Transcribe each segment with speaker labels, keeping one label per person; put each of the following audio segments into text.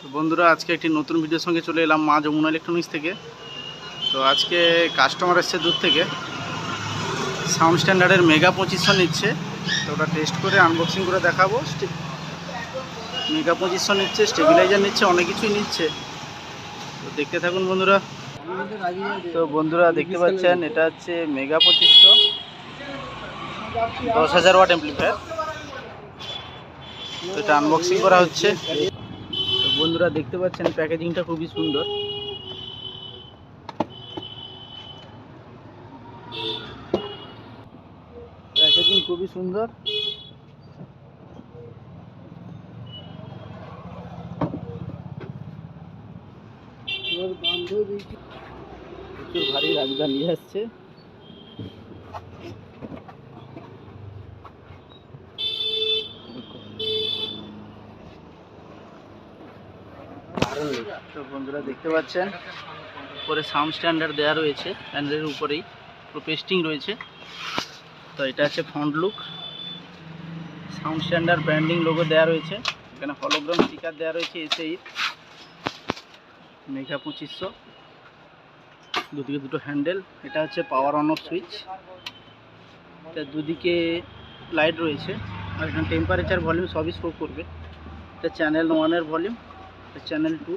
Speaker 1: তো বন্ধুরা, আজকে একটি নতুন ভিডিওর সঙ্গে চলে এলাম মা যমুনা ইলেকট্রনিক্স থেকে। তো আজকে কাস্টমার এসছে দূর থেকে। সাউন্ড স্ট্যান্ডার্ডের মেগা পঁচিশশো নিচ্ছে। তো ওটা টেস্ট করে আনবক্সিং করে দেখাবো। মেগা পঁচিশশো নিচ্ছে স্টেবিলাইজার নিচ্ছে, অনেক কিছুই নিচ্ছে। তো দেখতে থাকুন বন্ধুরা। তো বন্ধুরা, দেখতে পাচ্ছেন, এটা হচ্ছে মেগা পঁচিশশো দশ হাজার ওয়াট এমপ্লিফায়ার তো এটা আনবক্সিং করা হচ্ছে। বন্ধুরা দেখতে পাচ্ছেন প্যাকেজিংটা খুবই সুন্দর। প্যাকেজিং খুবই সুন্দর। প্রচুর ভারী রাজধানী নিয়ে আসছে। তো বন্ধুরা দেখতে পাচ্ছেন, উপরে সাউন্ড স্ট্যান্ডার্ড দেওয়া রয়েছে প্যানেলের উপরেই পুরো পেস্টিং রয়েছে। তো এটা হচ্ছে front look sound standard branding logo দেওয়া রয়েছে, এখানে হলোগ্রাম স্টিকার দেওয়া রয়েছে এসএই মেঘা পঁচিশশো, দুদিকে দুটো হ্যান্ডেল এটা হচ্ছে পাওয়ার অন অফ সুইচ এটা দুদিকে লাইট রয়েছে, আর এখানে টেম্পারেচার ভলিউম সবই শো করবে। এটা চ্যানেল ওয়ানের ভলিউম চ্যানেল টু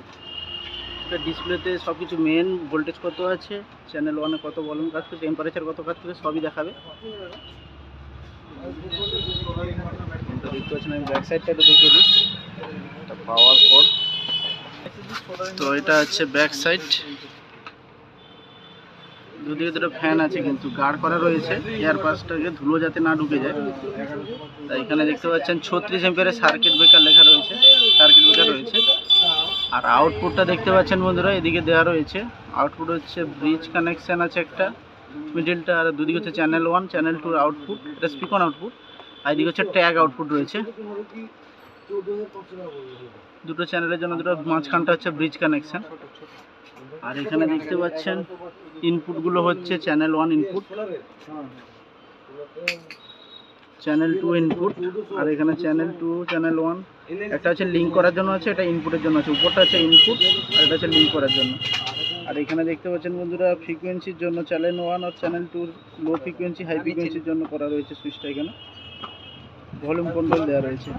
Speaker 1: এটা ডিসপ্লেতে সব কিছু মেন ভোল্টেজ কত আছে? চ্যানেল ওয়ানে কত বলুন কাজ করছে? টেম্পারেচার কত কাজ করছে? সবই দেখাবে। তো দেখতে পাচ্ছেন আমি ব্যাক সাইডটা একটু দেখিয়ে দিই। এটা পাওয়ার পর তো এটা হচ্ছে ব্যাক সাইড দুদিকে দুটো ফ্যান আছে কিন্তু গার্ড করা রয়েছে এয়ার পাসটাকে ধুলো যাতে না ঢুকে যায়। তাই এখানে দেখতে পাচ্ছেন ছত্রিশ এম্পিয়ারের সার্কিট ব্রেকার লেখা রয়েছে সার্কিট ব্রেকার রয়েছে। আর আউটপুটটা দেখতে পাচ্ছেন বন্ধুরা, এদিকে দেওয়া রয়েছে। আউটপুট হচ্ছে ব্রিজ কানেকশন আছে একটা মিডিলটা আর দুদিকে হচ্ছে চ্যানেল ওয়ান চ্যানেল টুর আউটপুট এটা স্পিকন আউটপুট আর এদিকে হচ্ছে ট্যাগ আউটপুট রয়েছে। দুটো চ্যানেলের জন্য দুটো মাঝখানটা হচ্ছে ব্রিজ কানেকশন আর এখানে দেখতে পাচ্ছেন ইনপুটগুলো হচ্ছে channel one input channel two input আর এখানে চ্যানেল টু চ্যানেল ওয়ান একটা হচ্ছে লিঙ্ক করার জন্য আছে, এটা ইনপুটের জন্য আছে, উপরটা হচ্ছে ইনপুট আর এটা হচ্ছে লিঙ্ক করার জন্য। আর এখানে দেখতে পাচ্ছেন বন্ধুরা ফ্রিকোয়েন্সির জন্য চ্যানেল ওয়ান আর চ্যানেল টুর লো ফ্রিকোয়েন্সি হাই ফ্রিকোয়েন্সির জন্য করা রয়েছে সুইচটা এখানে। ভলিউম কন্ট্রোল দেওয়া রয়েছে।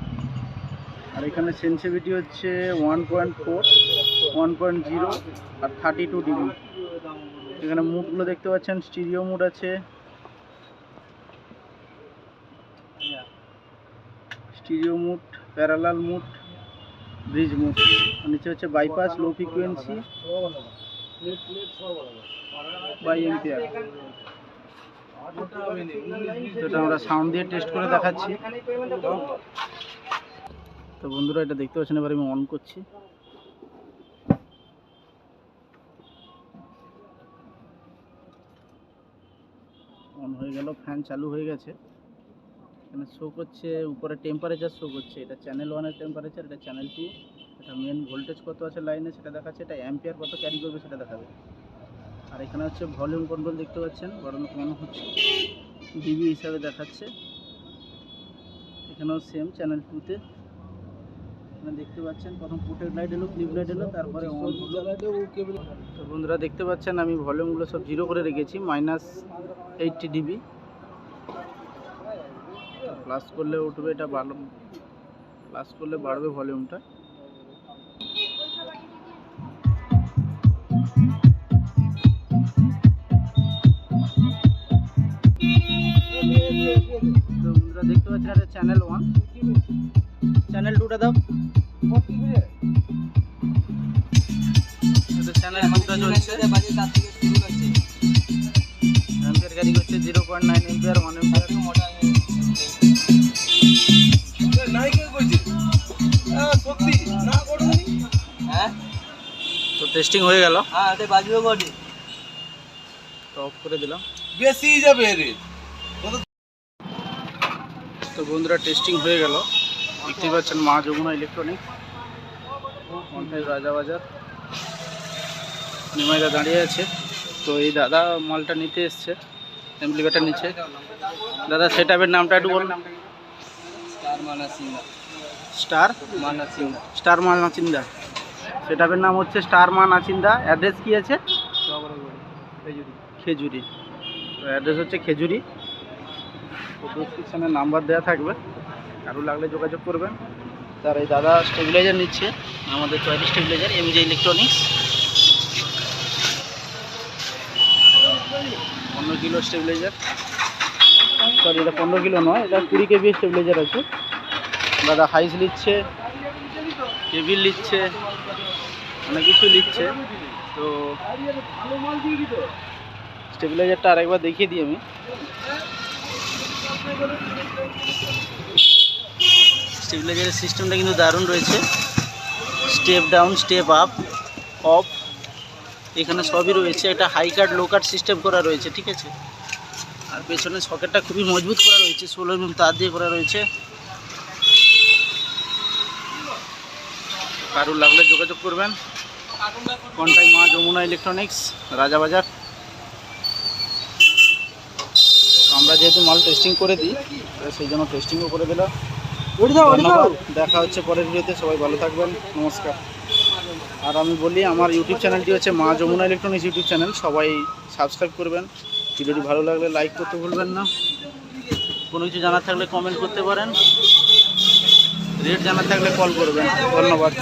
Speaker 1: আর এখানে সেন্সিভিটি হচ্ছে one point four one point zero আর থার্টি টু ডিবি এখানে মুডগুলো দেখতে পাচ্ছেন স্টিরিও মুড আছে। Stereo mode parallel mode bridge mode নিচে হচ্ছে bypass low frequency bi ampere আমরা সাউন্ড দিয়ে টেস্ট করে দেখাচ্ছি। তো বন্ধুরা, এটা দেখতে পাচ্ছেন, এবার আমি অন করছি অন হয়ে গেল ফ্যান চালু হয়ে গেছে। এখানে শো করছে, উপরে টেম্পারেচার শো করছে। এটা চ্যানেল ওয়ানের টেম্পারেচার এটা চ্যানেল টু এটা মেন ভোল্টেজ কত আছে লাইনে সেটা দেখাচ্ছে, এটা অ্যাম্পিয়ার কত ক্যারি করবে সেটা দেখাবে। আর এখানে হচ্ছে ভলিউম কন্ট্রোল দেখতে পাচ্ছেন বাড়ানো কমানো হচ্ছে। ডিবি হিসাবে দেখাচ্ছে। এখানেও সেম চ্যানেল টুতে দেখতে পাচ্ছেন, প্রথম লাইট এলো লাইট এলো, তারপরে তো বন্ধুরা দেখতে পাচ্ছেন, আমি ভলিউমগুলো সব জিরো করে রেখেছি মাইনাস এইটটি ডিবি প্লাস করলে উঠবে এটা ভালো প্লাস করলে বাড়বে ভলিউমটা তো বন্ধুরা দেখতে পাচ্ছেন চ্যানেল ওয়ান চ্যানেল টুটা দাও। জিরো পয়েন্ট নাইন এম্পিয়ার তো টেস্টিং হয়ে গেল। তো অফ করে দিলাম।
Speaker 2: বেশি যাবে রে
Speaker 1: তো বন্ধুরা টেস্টিং হয়ে গেল। দেখতেই পাচ্ছেন মা যমুনা ইলেকট্রনিক মন্টাই রাজাবাজার। নিমাইদা দাঁড়িয়ে আছে। তো এই দাদা মালটা নিতে এসছে অ্যাম্পলিফায়ারটা নিচ্ছে দাদা সেটআপের নামটা একটু বলুন।
Speaker 2: স্টার মানা সিংহা
Speaker 1: স্টার?
Speaker 2: মানা
Speaker 1: স্টার মালনা সেটাপের নাম হচ্ছে স্টার মা নাচিন্দা অ্যাড্রেস কী আছে? খেজুরি। তো অ্যাড্রেস হচ্ছে খেজুরি। ডিসক্রিপশানে নাম্বার দেওয়া থাকবে। আরও লাগলে যোগাযোগ করবেন। তার এই দাদা স্টেবিলাইজার নিচ্ছে, আমাদের চয়েস স্টেবিলাইজার এমজে ইলেকট্রনিক্স পনেরো কিলো স্টেবিলাইজার সরি এটা পনেরো কিলো নয়, এটা কুড়ি কেবি স্টেবিলাইজার আছে। দাদা হাইস নিচ্ছে টেবিল নিচ্ছে, অনেক কিছু নিচ্ছে। তো স্টেবিলাইজারটা আরেকবার দেখিয়ে দিই আমি। স্টেবিলাইজারের সিস্টেমটা কিন্তু দারুণ রয়েছে। Step down, step up, off, এখানে সবই রয়েছে। এটা হাই কাট, লো কাট সিস্টেম করা রয়েছে, ঠিক আছে? আর পেছনে সকেটটা খুবই মজবুত করা রয়েছে ষোলো এমএম তার দিয়ে করা রয়েছে। কারুর লাগলে যোগাযোগ করবেন। কন্টাই মা যমুনা ইলেকট্রনিক্স রাজাবাজার আমরা যেহেতু মাল টেস্টিং করে দিই সেই জন্য টেস্টিংও করে দিলাম। দেখা হচ্ছে পরের ভিডিওতে, সবাই ভালো থাকবেন, নমস্কার। আর আমি বলি, আমার ইউটিউব চ্যানেলটি হচ্ছে Maa Jamuna electronics YouTube channel সবাই সাবস্ক্রাইব করবেন। ভিডিওটি ভালো লাগলে লাইক করতে ভুলবেন না। কোনো কিছু জানার থাকলে কমেন্ট করতে পারেন। রেট জানার থাকলে কল করবেন। ধন্যবাদ।